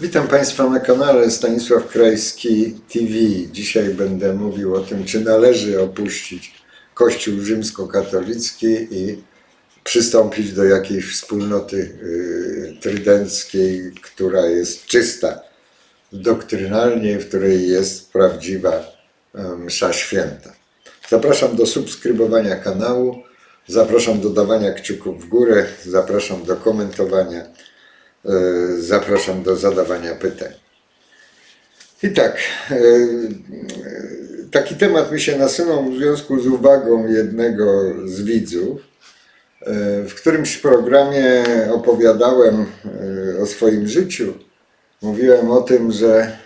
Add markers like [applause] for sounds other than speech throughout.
Witam Państwa na kanale Stanisław Krajski TV. Dzisiaj będę mówił o tym, czy należy opuścić Kościół rzymskokatolicki i przystąpić do jakiejś wspólnoty y, trydenckiej, która jest czysta doktrynalnie, w której jest prawdziwa y, msza święta. Zapraszam do subskrybowania kanału, zapraszam do dawania kciuków w górę, zapraszam do komentowania. E, Zapraszam do zadawania pytań. I tak, e, taki temat mi się nasunął w związku z uwagą jednego z widzów. E, W którymś programie opowiadałem o swoim życiu. Mówiłem o tym, że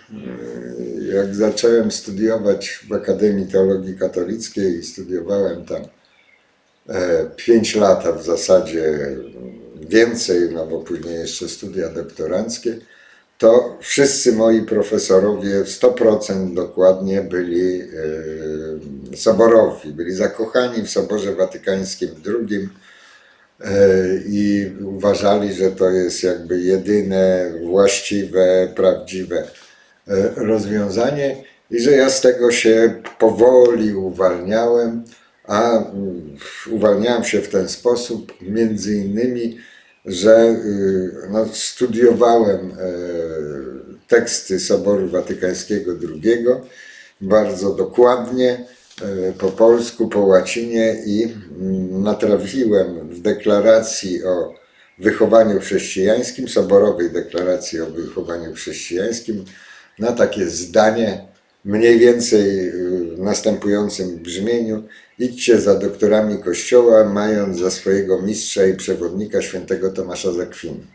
jak zacząłem studiować w Akademii Teologii Katolickiej studiowałem tam e, pięć lat, a w zasadzie więcej, no bo później jeszcze studia doktoranckie, to wszyscy moi profesorowie w 100% dokładnie byli e, soborowi, byli zakochani w Soborze Watykańskim II e, i uważali, że to jest jakby jedyne właściwe, prawdziwe e, rozwiązanie i że ja z tego się powoli uwalniałem, a mm, uwalniałem się w ten sposób między innymi, że y, no, studiowałem e, teksty Soboru Watykańskiego II bardzo dokładnie e, po polsku, po łacinie i mm, natrafiłem w deklaracji o wychowaniu chrześcijańskim, soborowej deklaracji o wychowaniu chrześcijańskim, na takie zdanie mniej więcej y, w następującym brzmieniu: idźcie za doktorami Kościoła, mając za swojego mistrza i przewodnika świętego Tomasza Zakwiny.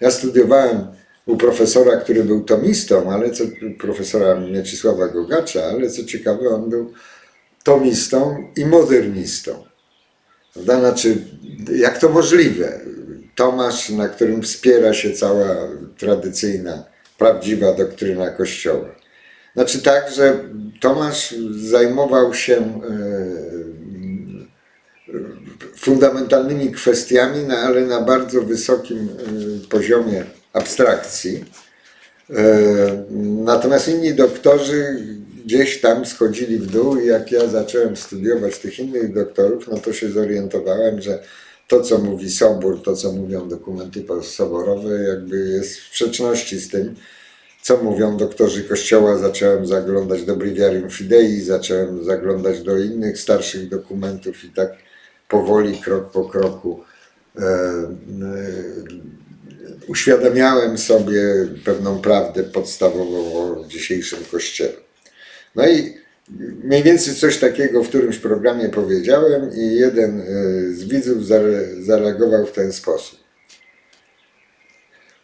Ja studiowałem u profesora, który był tomistą, ale co, profesora Mieczysława Gogacza, ale co ciekawe, on był tomistą i modernistą. Prawda? Znaczy, jak to możliwe? Tomasz, na którym wspiera się cała tradycyjna, prawdziwa doktryna Kościoła. Znaczy tak, że Tomasz zajmował się e, fundamentalnymi kwestiami, no, ale na bardzo wysokim e, poziomie abstrakcji. E, Natomiast inni doktorzy gdzieś tam schodzili w dół i jak ja zacząłem studiować tych innych doktorów, no to się zorientowałem, że to, co mówi Sobór, to, co mówią dokumenty soborowe, jakby jest w sprzeczności z tym, co mówią doktorzy Kościoła. Zacząłem zaglądać do Breviarium Fidei, zacząłem zaglądać do innych starszych dokumentów i tak powoli, krok po kroku e, e, uświadamiałem sobie pewną prawdę podstawową o dzisiejszym Kościele. No i mniej więcej coś takiego w którymś programie powiedziałem i jeden e, z widzów zare- zareagował w ten sposób.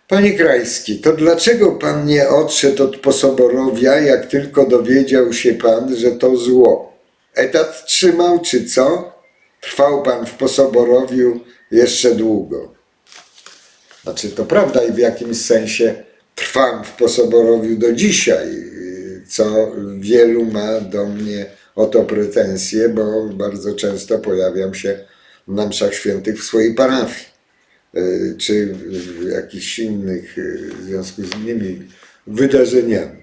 Panie Krajski, to dlaczego pan nie odszedł od posoborowia, jak tylko dowiedział się pan, że to zło? Etat trzymał, czy co? Trwał pan w posoborowiu jeszcze długo. Znaczy, to prawda i w jakimś sensie trwam w posoborowiu do dzisiaj, co wielu ma do mnie o to pretensje, bo bardzo często pojawiam się na mszach świętych w swojej parafii czy w jakichś innych, y, w związku z innymi wydarzeniami.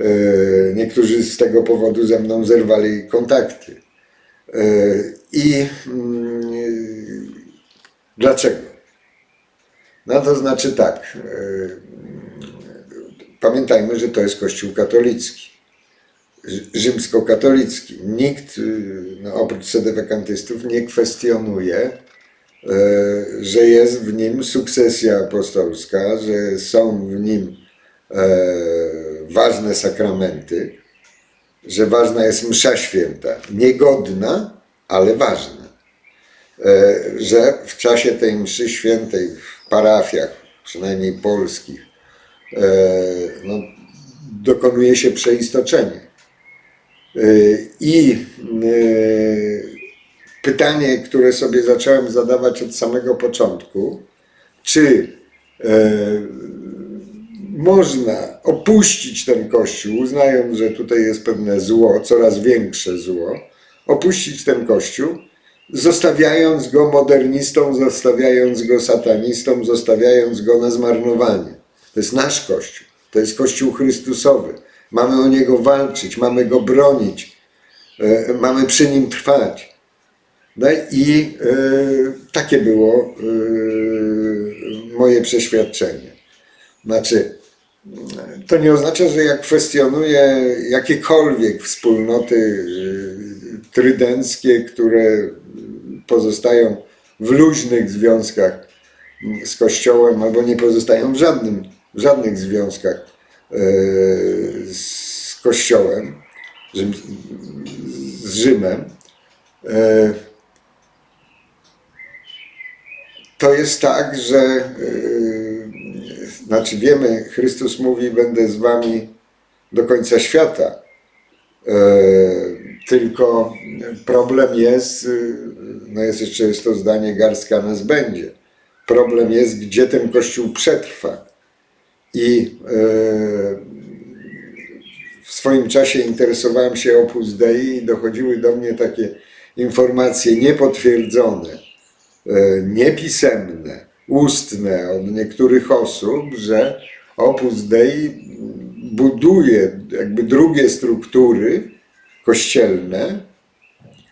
Y, Niektórzy z tego powodu ze mną zerwali kontakty. I mm, dlaczego? No to znaczy tak. Pamiętajmy, że to jest Kościół katolicki. Rzy- Rzymskokatolicki. Nikt, no, oprócz sedewekantystów, nie kwestionuje, e, że jest w nim sukcesja apostolska, że są w nim e, ważne sakramenty, że ważna jest msza święta. Niegodna, ale ważna. E, że w czasie tej mszy świętej w parafiach, przynajmniej polskich, e, no, dokonuje się przeistoczenie. E, I e, pytanie, które sobie zacząłem zadawać od samego początku, czy e, można opuścić ten kościół, uznając, że tutaj jest pewne zło, coraz większe zło, opuścić ten kościół, zostawiając go modernistom, zostawiając go satanistom, zostawiając go na zmarnowanie. To jest nasz Kościół. To jest Kościół Chrystusowy. Mamy o niego walczyć, mamy go bronić, e, mamy przy nim trwać. No i e, takie było e, moje przeświadczenie. Znaczy, to nie oznacza, że ja kwestionuję jakiekolwiek wspólnoty y, trydenckie, które pozostają w luźnych związkach z Kościołem albo nie pozostają w żadnym, w żadnych związkach z Kościołem, z Rzymem. Y, to jest tak, że yy, znaczy wiemy, Chrystus mówi, będę z wami do końca świata. Yy, tylko problem jest, yy, no jest jeszcze jest to zdanie, garstka nas będzie. Problem jest, gdzie ten Kościół przetrwa. I yy, w swoim czasie interesowałem się Opus Dei i dochodziły do mnie takie informacje niepotwierdzone, e, niepisemne, ustne od niektórych osób, że Opus Dei buduje jakby drugie struktury kościelne,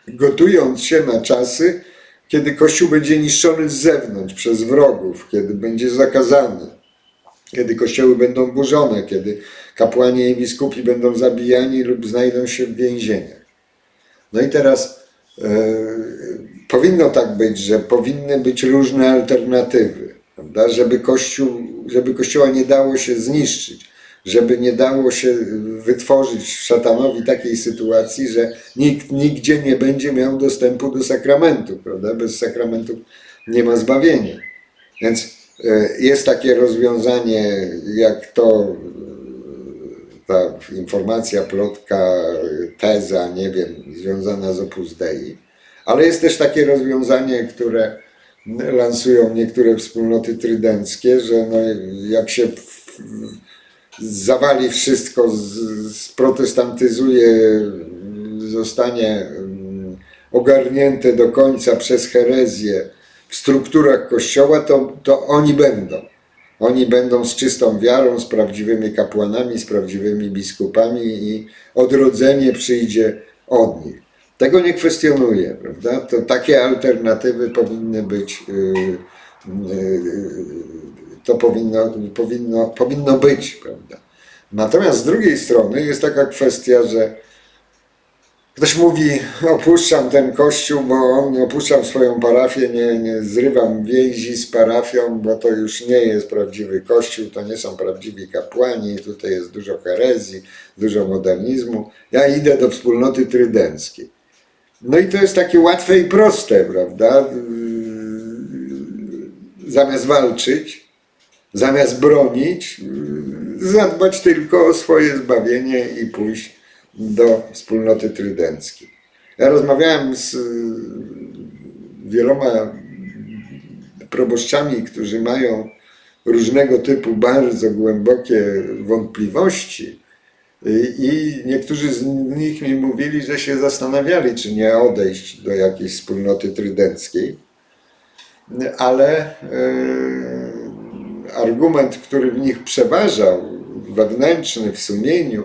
gotując się na czasy, kiedy Kościół będzie niszczony z zewnątrz przez wrogów, kiedy będzie zakazany, kiedy kościoły będą burzone, kiedy kapłani i biskupi będą zabijani lub znajdą się w więzieniach. No i teraz e, powinno tak być, że powinny być różne alternatywy, prawda? Żeby, kościół, żeby kościoła nie dało się zniszczyć, żeby nie dało się wytworzyć szatanowi takiej sytuacji, że nikt nigdzie nie będzie miał dostępu do sakramentu, prawda? Bez sakramentu nie ma zbawienia. Więc e, jest takie rozwiązanie, jak to ta informacja, plotka, teza, nie wiem, związana z Opus Dei, ale jest też takie rozwiązanie, które lansują niektóre wspólnoty trydenckie, że no, jak się zawali wszystko, sprotestantyzuje, zostanie mm, ogarnięte do końca przez herezję w strukturach kościoła, to, to oni będą. Oni będą z czystą wiarą, z prawdziwymi kapłanami, z prawdziwymi biskupami i odrodzenie przyjdzie od nich. Tego nie kwestionuję, prawda? To takie alternatywy powinny być, yy, yy, to powinno, powinno, powinno być, prawda? Natomiast z drugiej strony jest taka kwestia, że Ktoś mówi, opuszczam ten kościół, bo on opuszczam swoją parafię, nie, nie zrywam więzi z parafią, bo to już nie jest prawdziwy kościół, to nie są prawdziwi kapłani, tutaj jest dużo herezji, dużo modernizmu. Ja idę do wspólnoty trydenckiej. No i to jest takie łatwe i proste, prawda? Yy, Zamiast walczyć, zamiast bronić, yy, zadbać tylko o swoje zbawienie i pójść do wspólnoty trydenckiej. Ja rozmawiałem z y, wieloma proboszczami, którzy mają różnego typu bardzo głębokie wątpliwości. I- I niektórzy z nich mi mówili, że się zastanawiali, czy nie odejść do jakiejś wspólnoty trydenckiej. Ale e, argument, który w nich przeważał, wewnętrzny w sumieniu,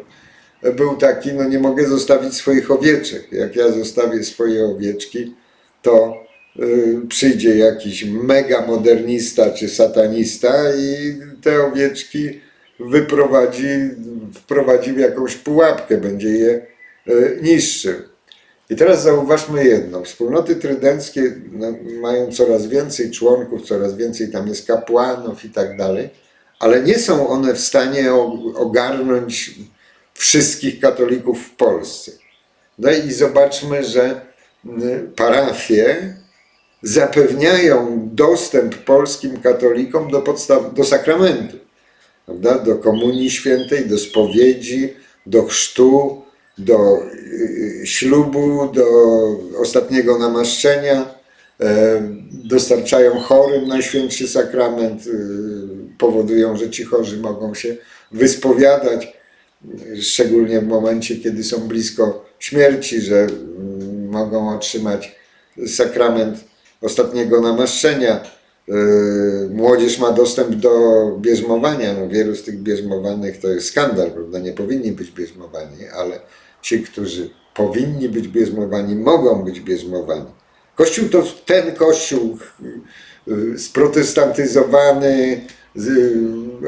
był taki, no nie mogę zostawić swoich owieczek. Jak ja zostawię swoje owieczki, to y, przyjdzie jakiś mega modernista czy satanista i te owieczki wyprowadzi, wprowadzi w jakąś pułapkę, będzie je y, niszczył. I teraz zauważmy jedno. Wspólnoty trydenckie no, mają coraz więcej członków, coraz więcej tam jest kapłanów i tak dalej, ale nie są one w stanie ogarnąć wszystkich katolików w Polsce. No i zobaczmy, że parafie zapewniają dostęp polskim katolikom do podstaw, do sakramentu, prawda? do komunii świętej, do spowiedzi, do chrztu, do y, ślubu, do ostatniego namaszczenia. E, dostarczają chorym Najświętszy Sakrament, y, powodują, że ci chorzy mogą się wyspowiadać szczególnie w momencie, kiedy są blisko śmierci, że mm, mogą otrzymać sakrament ostatniego namaszczenia. Yy, Młodzież ma dostęp do bierzmowania. No, wielu z tych bierzmowanych to jest skandal, prawda? Nie powinni być bierzmowani, ale ci, którzy powinni być bierzmowani, mogą być bierzmowani. Kościół to ten kościół yy, sprotestantyzowany, z-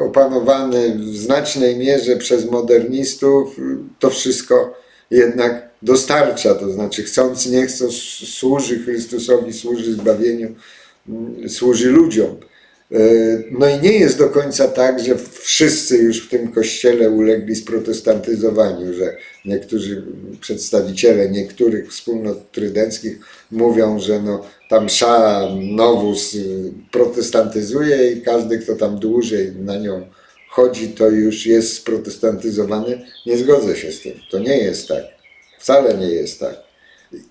opanowany w znacznej mierze przez modernistów, yy, to wszystko jednak dostarcza, to znaczy chcąc, nie chcąc, służy Chrystusowi, służy zbawieniu, służy ludziom. E, No i nie jest do końca tak, że wszyscy już w tym kościele ulegli sprotestantyzowaniu, że niektórzy przedstawiciele niektórych wspólnot trydenckich mówią, że no, tam msza nowus y, protestantyzuje i każdy, kto tam dłużej na nią chodzi, to już jest sprotestantyzowany. Nie zgodzę się z tym. To nie jest tak. Wcale nie jest tak.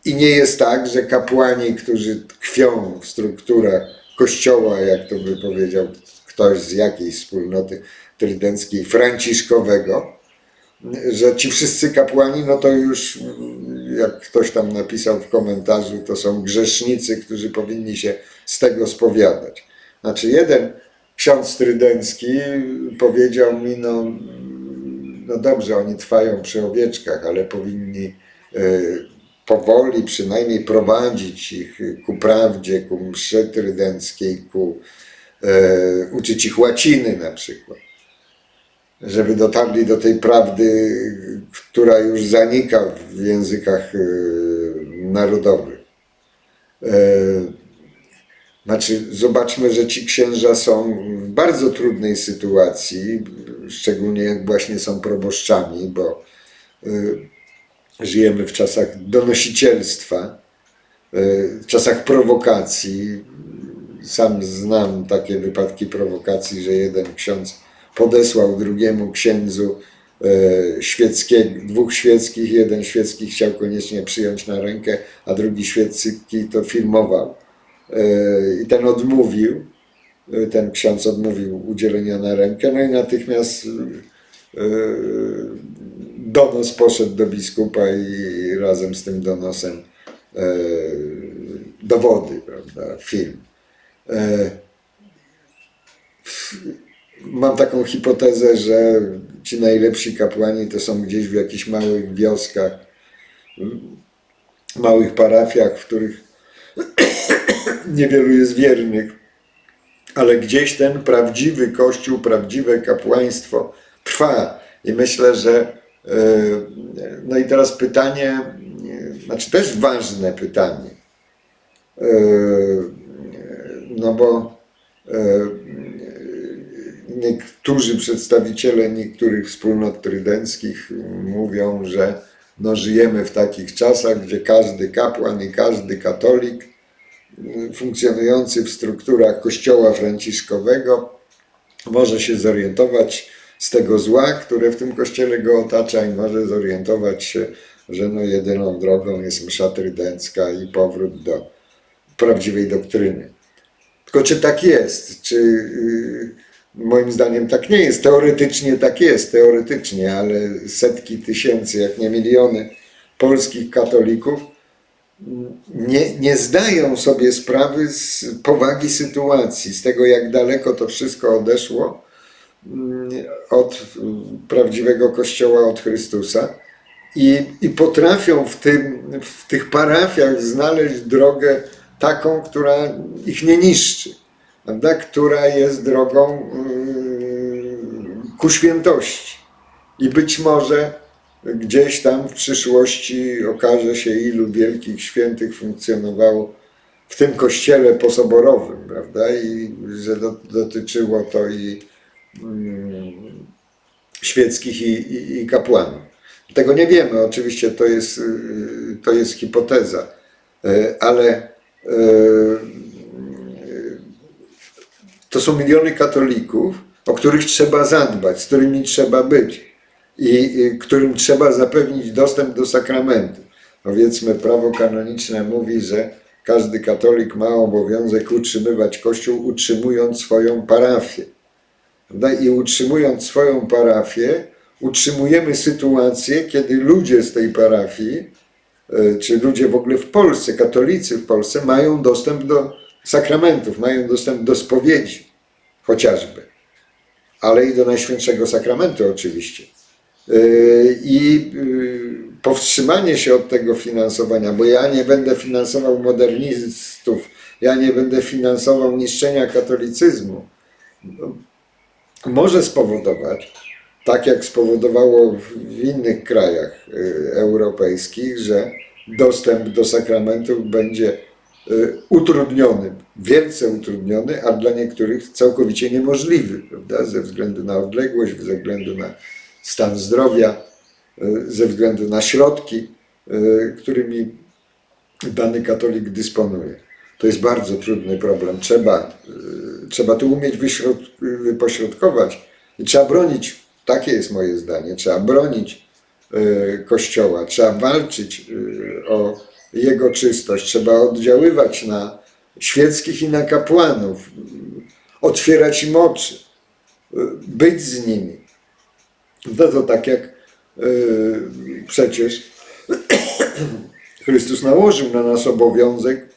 I nie jest tak, że kapłani, którzy tkwią w strukturach kościoła, jak to by powiedział ktoś z jakiejś wspólnoty trydenckiej, franciszkowego, że ci wszyscy kapłani, no to już, mm, jak ktoś tam napisał w komentarzu, to są grzesznicy, którzy powinni się z tego spowiadać. Znaczy, jeden ksiądz trydencki powiedział mi, no, no dobrze, oni trwają przy owieczkach, ale powinni e, powoli przynajmniej prowadzić ich ku prawdzie, ku mszy trydenckiej, ku e, uczyć ich łaciny na przykład. Żeby dotarli do tej prawdy, która już zanika w językach e, narodowych. E, znaczy, zobaczmy, że ci księża są w bardzo trudnej sytuacji, szczególnie jak właśnie są proboszczami, bo y, żyjemy w czasach donosicielstwa, y, w czasach prowokacji. Sam znam takie wypadki prowokacji, że jeden ksiądz podesłał drugiemu księdzu e, świeckie, dwóch świeckich, jeden świecki chciał koniecznie przyjąć na rękę, a drugi świecki to filmował. E, I ten odmówił, e, ten ksiądz odmówił udzielenia na rękę, no i natychmiast e, donos poszedł do biskupa i razem z tym donosem e, dowody, prawda, film. E, Mam taką hipotezę, że ci najlepsi kapłani to są gdzieś w jakichś małych wioskach, małych parafiach, w których [coughs] niewielu jest wiernych, ale gdzieś ten prawdziwy kościół, prawdziwe kapłaństwo trwa. I myślę, że. E, No i teraz pytanie, znaczy też ważne pytanie. E, No bo e, niektórzy przedstawiciele niektórych wspólnot trydenckich mówią, że no żyjemy w takich czasach, gdzie każdy kapłan i każdy katolik funkcjonujący w strukturach kościoła franciszkowego może się zorientować z tego zła, które w tym kościele go otacza i może zorientować się, że no jedyną drogą jest msza trydencka i powrót do prawdziwej doktryny. Tylko czy tak jest? Czy yy, moim zdaniem tak nie jest? Teoretycznie tak jest, teoretycznie, ale setki tysięcy, jak nie miliony polskich katolików mm, nie, nie zdają sobie sprawy z powagi sytuacji, z tego jak daleko to wszystko odeszło od prawdziwego Kościoła, od Chrystusa. I, I potrafią w, tym, w tych parafiach znaleźć drogę taką, która ich nie niszczy, prawda? która jest drogą mm, ku świętości. I być może gdzieś tam w przyszłości okaże się, ilu wielkich świętych funkcjonowało w tym kościele posoborowym, prawda? I że do, dotyczyło to i świeckich i, i, i kapłanów. Tego nie wiemy, oczywiście to jest, y, to jest hipoteza, Y, ale y, to są miliony katolików, o których trzeba zadbać, z którymi trzeba być i którym trzeba zapewnić dostęp do sakramentu. Powiedzmy, prawo kanoniczne mówi, że każdy katolik ma obowiązek utrzymywać Kościół, utrzymując swoją parafię. Prawda? I utrzymując swoją parafię, utrzymujemy sytuację, kiedy ludzie z tej parafii, e, czy ludzie w ogóle w Polsce, katolicy w Polsce, mają dostęp do, sakramentów, mają dostęp do spowiedzi chociażby, ale i do Najświętszego Sakramentu oczywiście. Yy, I yy, powstrzymanie się od tego finansowania, bo ja nie będę finansował modernistów, ja nie będę finansował niszczenia katolicyzmu, może spowodować, tak jak spowodowało w innych krajach y, europejskich, że dostęp do sakramentów będzie y, utrudniony, wielce utrudniony, a dla niektórych całkowicie niemożliwy, prawda? ze względu na odległość, ze względu na stan zdrowia, y, ze względu na środki, którymi dany katolik dysponuje. To jest bardzo trudny problem. Trzeba, trzeba tu umieć wyśrod, wypośrodkować i trzeba bronić, takie jest moje zdanie, trzeba bronić y, Kościoła, trzeba walczyć y, o jego czystość, trzeba oddziaływać na świeckich i na kapłanów, otwierać im oczy, y, być z nimi. No to tak jak przecież [coughs] Chrystus nałożył na nas obowiązek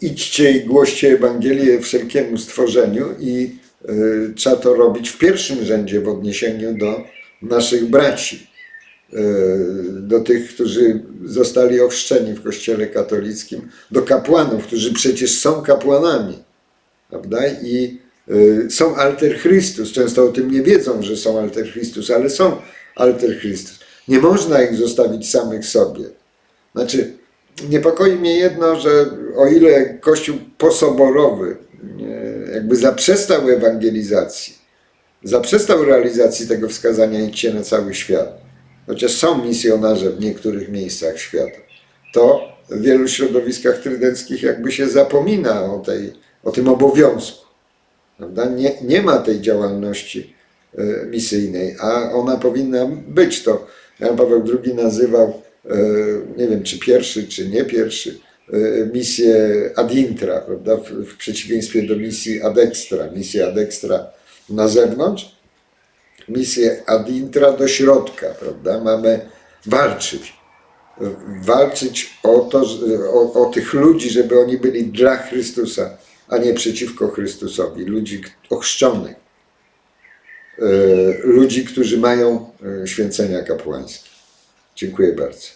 idźcie i głoście Ewangelię wszelkiemu stworzeniu i y, trzeba to robić w pierwszym rzędzie w odniesieniu do naszych braci, y, do tych, którzy zostali ochrzczeni w Kościele katolickim, do kapłanów, którzy przecież są kapłanami, prawda? I y, są alter Chrystus. Często o tym nie wiedzą, że są alter Chrystus, ale są alter Chrystus. Nie można ich zostawić samych sobie. Znaczy, niepokoi mnie jedno, że o ile Kościół posoborowy jakby zaprzestał ewangelizacji, zaprzestał realizacji tego wskazania idźcie na cały świat, chociaż są misjonarze w niektórych miejscach świata, to w wielu środowiskach trydenckich jakby się zapomina o, tej, o tym obowiązku. Prawda? Nie, nie ma tej działalności e, misyjnej, a ona powinna być. To Jan Paweł II nazywał, nie wiem czy pierwszy, czy nie pierwszy, e, misję ad intra, prawda? W, w przeciwieństwie do misji ad extra. Misję ad extra na zewnątrz, misję ad intra do środka, prawda? Mamy walczyć. Walczyć o, to, o, o tych ludzi, żeby oni byli dla Chrystusa, a nie przeciwko Chrystusowi. Ludzi ochrzczonych. E, ludzi, którzy mają e, święcenia kapłańskie. Dziękuję bardzo.